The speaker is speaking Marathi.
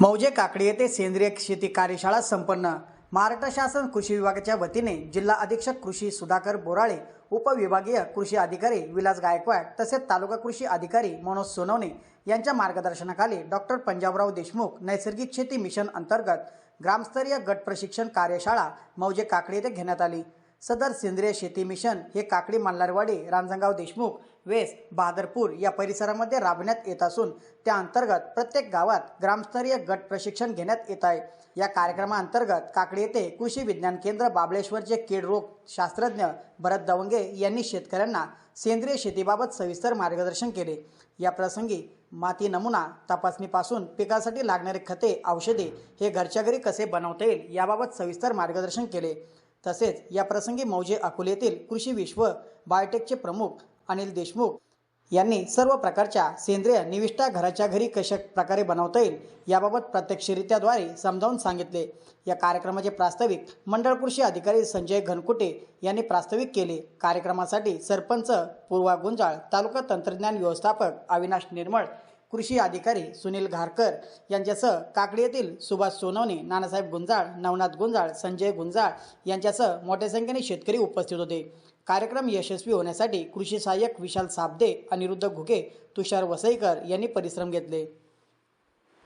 मौजे काकडी येथे सेंद्रिय शेती कार्यशाळा संपन्न. महाराष्ट्र शासन कृषी विभागाच्या वतीने जिल्हा अधीक्षक कृषी सुधाकर बोराळे उपविभागीय कृषी अधिकारी विलास गायकवाड तसेच तालुका कृषी अधिकारी मनोज सोनवणे यांच्या मार्गदर्शनाखाली डॉक्टर पंजाबराव देशमुख नैसर्गिक शेती मिशन अंतर्गत ग्रामस्तरीय गट प्रशिक्षण कार्यशाळा मौजे काकडी येथे घेण्यात आली. सदर सेंद्रिय शेती मिशन हे काकडी मल्हारवाडी रांजणगाव देशमुख वेस बहादरपूर या परिसरामध्ये राबवण्यात येत असून त्या अंतर्गत प्रत्येक गावात ग्रामस्तरीय गट प्रशिक्षण घेण्यात येत आहे. या कार्यक्रमाअंतर्गत काकडी येथे कृषी विज्ञान केंद्र बाबळेश्वरचे कीड रोग शास्त्रज्ञ भरत दवंगे यांनी शेतकऱ्यांना सेंद्रिय शेतीबाबत सविस्तर मार्गदर्शन केले. या प्रसंगी माती नमुना तपासणीपासून पिकासाठी लागणारे खते औषधे हे घरच्या घरी कसे बनवता येईल याबाबत सविस्तर मार्गदर्शन केले. तसेच या प्रसंगी मौजे अकोलेतील कृषी विश्व बायोटेकचे प्रमुख अनिल देशमुख यांनी सर्व प्रकारच्या सेंद्रिय निविष्ठा घराच्या घरी कशा प्रकारे बनवता येईल याबाबत प्रत्यक्षरित्याद्वारे समजावून सांगितले. या कार्यक्रमाचे प्रास्ताविक मंडळ कृषी अधिकारी संजय घनकुटे यांनी प्रास्ताविक केले. कार्यक्रमासाठी सरपंच पूर्वा गुंजाळ तालुका तंत्रज्ञान व्यवस्थापक अविनाश निर्मळ कृषी अधिकारी सुनील घारकर यांच्यासह काकडी येथील सुभाष सोनवणे नानासाहेब गुंजाळ नवनाथ गुंजाळ संजय गुंजाळ यांच्यासह मोठ्या संख्येने शेतकरी उपस्थित होते. कार्यक्रम यशस्वी होण्यासाठी कृषी सहाय्यक विशाल साबदे अनिरुद्ध घुगे तुषार वसईकर यांनी परिश्रम घेतले.